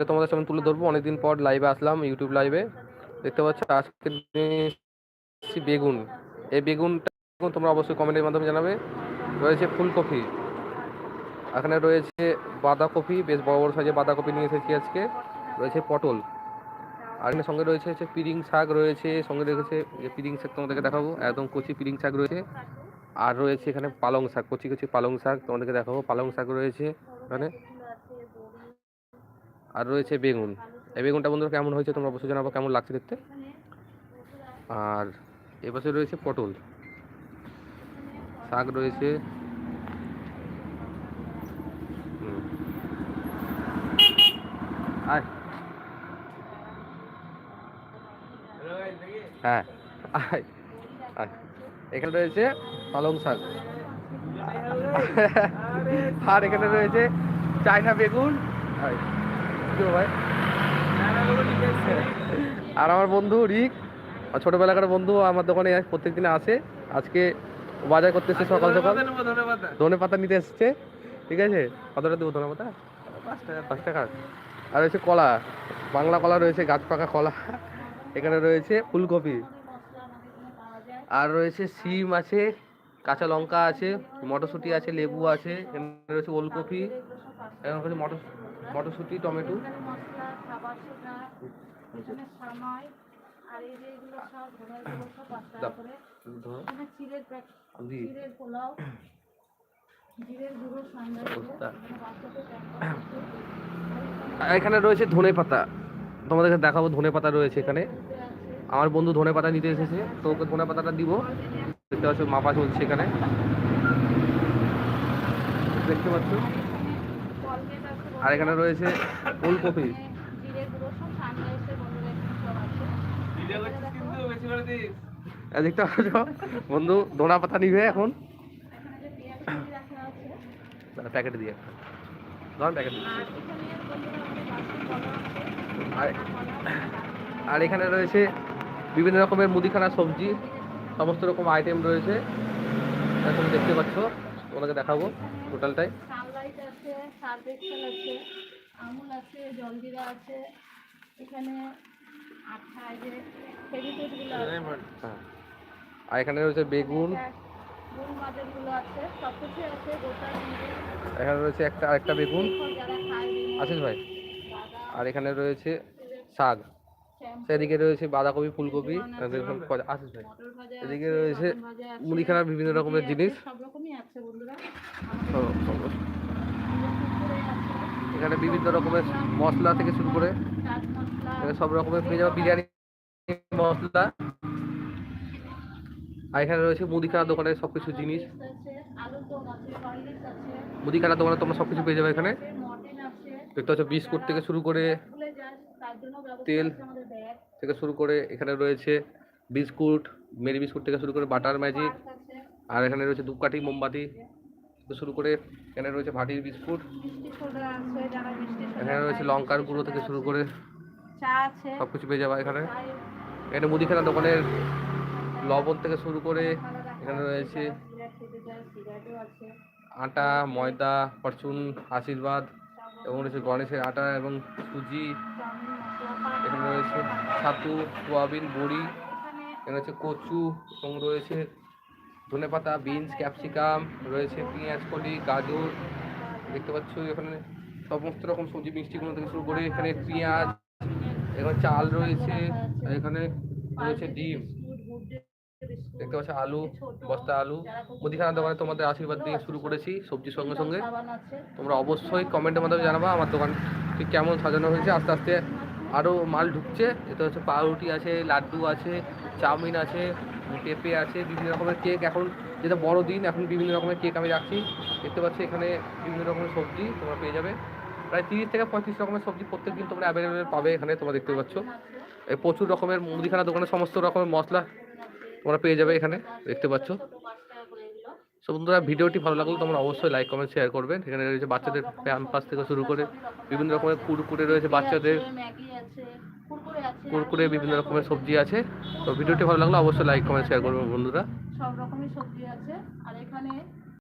সেটা তোমাদের সামনে তুলে ধরবো। অনেকদিন পর লাইভে আসলাম ইউটিউব লাইভে দেখতে পাচ্ছ আজকে নিয়েছি বেগুন। এই বেগুনটা তোমরা অবশ্যই কমেন্টের মাধ্যমে জানাবে। রয়েছে ফুলকপি। এখানে রয়েছে বাঁধাকপি, বেশ বড় বড় সাইজে বাঁধাকপি নিয়ে এসেছি আজকে। রয়েছে পটল। আর এখানে সঙ্গে রয়েছে হচ্ছে পিরিং শাক রয়েছে, সঙ্গে রেখেছে পিরিং শাক তোমাদেরকে দেখাবো। একদম কচি পিরিং শাক রয়েছে। আর রয়েছে এখানে পালং শাক, কচি কচি পালং শাক তোমাদেরকে দেখাবো। পালং শাক রয়েছে এখানে। আর রয়েছে বেগুন। এই বেগুনটা বন্ধুরা কেমন হয়েছে তোমরা অবশ্যই জানাব কেমন লাগছে দেখতে? আর এপাশে রয়েছে পটল। শাক রয়েছে। হ্যাঁ এখানে রয়েছে পালং শাক। আর এখানে রয়েছে চায়না বেগুন। আয়, ভাই? আর আমার বন্ধু রিক আর ছোটবেলাকার বন্ধু আমার দোকানে প্রত্যেক দিনে আসে। আজকে বাজার করতে এসে সকাল সকাল। ধনে পাতা নিতে এসছে। ঠিক আছে? কতটা দেবো ধনে পাতা পাঁচ টাকা। আর রয়েছে কলা। বাংলা কলা রয়েছে গাছ পাকা কলা। এখানে রয়েছে ফুলকপি। আর রয়েছে সিম আছে কাঁচা লঙ্কা আছে মটরশুঁটি আছে লেবু আছে এখানে রয়েছে ওলকপি এখানে রয়েছে মটর মটরশুঁটি টমেটো। খাবার সোডা এখানে আর এই যে এগুলো সব ঘোড়াগুলো সব পাঁচ টাকা করে। এখানে চিড়ের চিড়ের পোলাও জিরের গুঁড়ো সন্ধ্যা এখানে রয়েছে ধনে পাতা। তোমাদেরকে দেখাবো ধনে পাতা রয়েছে এখানে। আমার বন্ধু ধনে পাতা নিতে এসেছে তো ওকে ধনে পাতাটা দিব। দেখতে পাচ্ছ মাপা চলছে এখানে। দেখতে পাচ্ছ? আর এখানে রয়েছে ফুলকপি। বন্ধু, ধনা পাতা নিবে এখন। প্যাকেট দিয়ে ধর প্যাকেট আর এখানে রয়েছে বিভিন্ন রকমের মুদিখানা সবজি। সমস্ত রকম আইটেম রয়েছে। এখন দেখতে পাচ্ছ, তোমাদেরকে দেখাবো টোটালটাই আছে সার্ফ এক্সেল আছে আমুল আছে জলজিরা আছে এখানে আঠা যে আছে। হ্যাঁ। আর এখানে রয়েছে বেগুন। গুড় মাদেরগুলো আছে সব কিছু আছে গোটা এখানে রয়েছে একটা আরেকটা বেগুন। আশিস ভাই। আর এখানে রয়েছে শাক। সেদিকে রয়েছে বাঁধাকপি ফুলকপি। আশিস ভাই। এদিকে রয়েছে ভাজা বিভিন্ন রকমের জিনিস। সব রকমই আছে বন্ধুরা ও, ও, ও। কুরকুরে আছে এখানে বিভিন্ন রকমের মশলা থেকে শুরু করে সব রকমের পেয়ে যাবে বিরিয়ানি মশলা। আর এখানে রয়েছে মুদিখানা দোকানের সব কিছু জিনিস। মুদিখানা দোকানে তোমরা সব কিছু পেয়ে যাবে এখানে। দেখতে পাচ্ছ, বিস্কুট থেকে শুরু করে তেল। থেকে শুরু করে এখানে রয়েছে বিস্কুট, মেরি বিস্কুট থেকে শুরু করে বাটার ম্যাজিক। আর এখানে রয়েছে ধূপকাঠি মোমবাতি। থেকে শুরু করে এখানে রয়েছে ভাটির বিস্কুট। এখানে রয়েছে লঙ্কার গুঁড়ো থেকে শুরু করে সব কিছু পেয়ে যাবে এখানে। এখানে মুদিখানা দোকানের লবণ থেকে শুরু করে এখানে রয়েছে আটা ময়দা ফরচুন আশীর্বাদ এবং রয়েছে গণেশের আটা এবং সুজি। এখানে রয়েছে ছাতু সোয়াবিন বড়ি এখানে রয়েছে কচু এবং রয়েছে ধনেপাতা, বিনস, ক্যাপসিকাম, রয়েছে পেঁয়াজ, কলি, গাজর, দেখতে পাচ্ছ এখানে সমস্ত রকম সবজি, মিষ্টিগুলো থেকে শুরু করে এখানে পেঁয়াজ, এখানে চাল রয়েছে এখানে রয়েছে ডিম। দেখতে পাচ্ছ আলু, বস্তা আলু। মুদিখানা দোকানে তোমাদের আশীর্বাদ দিয়ে শুরু করেছি সবজির সঙ্গে সঙ্গে। তোমরা অবশ্যই কমেন্টের মাধ্যমে জানাবা আমার দোকান ঠিক কেমন সাজানো হয়েছে। আস্তে আস্তে আরও মাল ঢুকছে। এটা হচ্ছে পাউরুটি আছে, লাড্ডু আছে, চাউমিন আছে, পেঁপে আছে, বিভিন্ন রকমের কেক এখন যেটা বড় দিন, এখন বিভিন্ন রকমের কেক আমি রাখছি। দেখতে পাচ্ছি এখানে বিভিন্ন রকমের সবজি তোমরা পেয়ে যাবে। প্রায় তিরিশ থেকে পঁয়ত্রিশ রকমের সবজি প্রত্যেক দিন তোমরা অ্যাভেলেবেল পাবে এখানে, তোমরা দেখতে পাচ্ছ। প্রচুর রকমের মুদিখানা দোকানে সমস্ত রকমের মশলা তোমরা পেয়ে যাবে এখানে, দেখতে পাচ্ছ ছোট পাঁচ টাকা করে এগুলো সো বন্ধুরা, ভিডিওটি ভালো লাগলে তোমরা অবশ্যই লাইক কমেন্ট শেয়ার করবেন এখানে রয়েছে বাচ্চাদের প্যাম্পাস থেকে শুরু করে বিভিন্ন রকমের কুরকুরে রয়েছে বাচ্চাদের। কুরকুরে বিভিন্ন রকমের সবজি আছে। তো ভিডিওটি ভালো লাগলে অবশ্যই লাইক কমেন্ট শেয়ার করবেন বন্ধুরা। সব রকমের সবজি আছে। আর এখানে